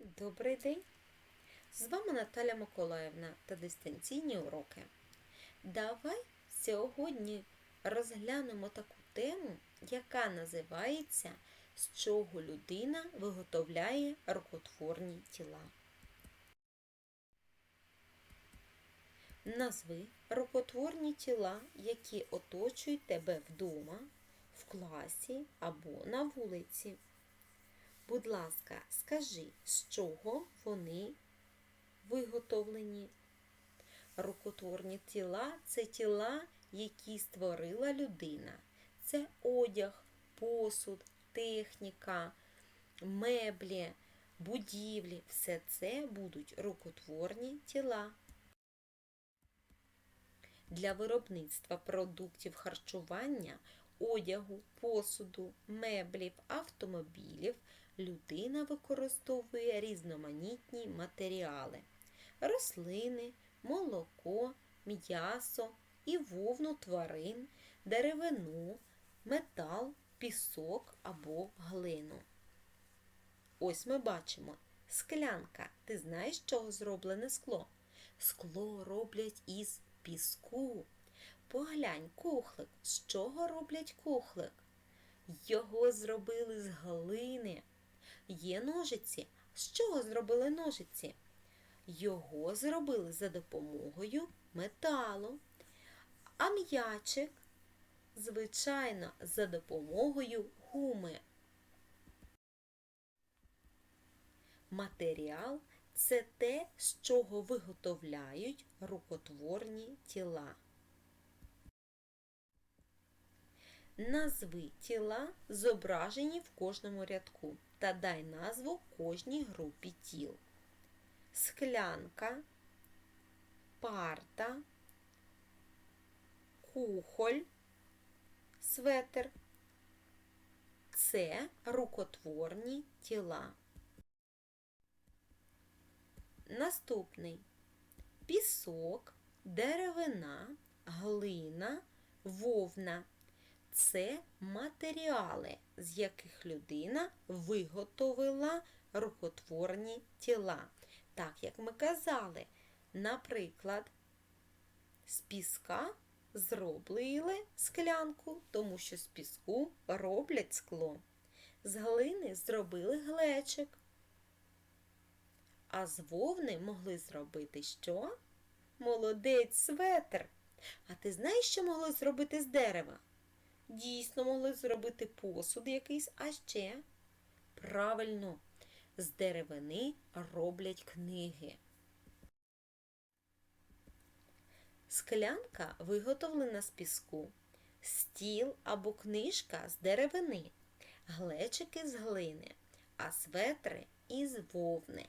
Добрий день! З вами Наталя Миколаївна та дистанційні уроки. Давай сьогодні розглянемо таку тему, яка називається З чого людина виготовляє рукотворні тіла. Назви рукотворні тіла, які оточують тебе вдома, в класі або на вулиці. Будь ласка, скажи, з чого вони виготовлені? Рукотворні тіла це тіла, які створила людина. Це одяг, посуд, техніка, меблі, будівлі. Все це будуть рукотворні тіла. Для виробництва продуктів харчування, одягу, посуду, меблів, автомобілів людина використовує різноманітні матеріали рослини, молоко, м'ясо і вовну тварин, деревину, метал, пісок або глину. Ось ми бачимо склянка. Ти знаєш, чого зроблене скло? Скло роблять із піску. Поглянь, кухлик. З чого роблять кухлик? Його зробили з глини. Є ножиці. З чого зробили ножиці? Його зробили за допомогою металу. А м'ячик, звичайно, за допомогою гуми. Матеріал це те, з чого виготовляють рукотворні тіла. Назви тіла, зображені в кожному рядку, та дай назву кожній групі тіл. Склянка, парта, кухоль, светр. Це рукотворні тіла. Наступний пісок, деревина, глина, вовна це матеріали, з яких людина виготовила рукотворні тіла. Так, як ми казали, наприклад, з піска зробили склянку, тому що з піску роблять скло. З глини зробили глечик. А з вовни могли зробити що? Молодець светр. А ти знаєш, що могли зробити з дерева? Дійсно могли зробити посуд якийсь, а ще правильно, з деревини роблять книги. Склянка виготовлена з піску, стіл або книжка з деревини, глечики з глини, а светри із вовни.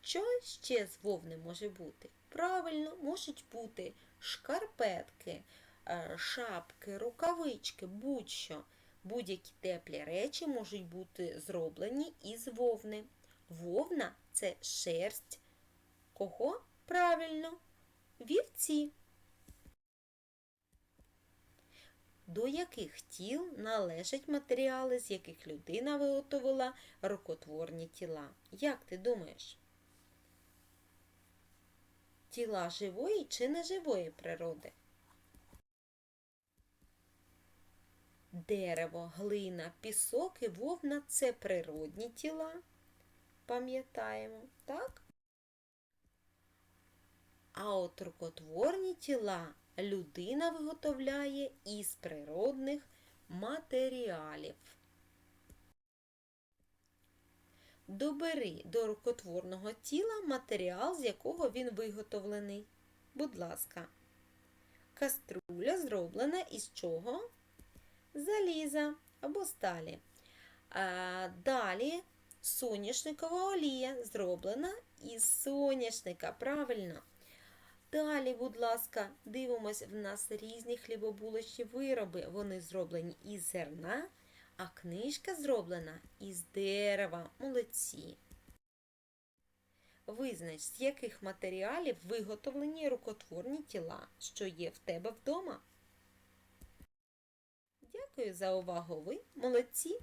Що ще з вовни може бути? Правильно, можуть бути шкарпетки, шапки, рукавички, будь-що. Будь-які теплі речі можуть бути зроблені із вовни. Вовна це шерсть. Кого? Правильно, вівці. До яких тіл належать матеріали, з яких людина виготовила рукотворні тіла? Як ти думаєш? Тіла живої чи неживої природи? Дерево, глина, пісок і вовна це природні тіла. Пам'ятаємо, так? А от рукотворні тіла людина виготовляє із природних матеріалів. Добери до рукотворного тіла матеріал, з якого він виготовлений. Будь ласка. Каструля зроблена із чого? Заліза або сталі. Далі соняшникова олія зроблена із соняшника. Правильно. Далі, будь ласка, дивимось, в нас різні хлібобулочні вироби. Вони зроблені із зерна, а книжка зроблена із дерева. Молодці. Визнач, з яких матеріалів виготовлені рукотворні тіла, що є в тебе вдома. Дякую за увагу. Ви молодці!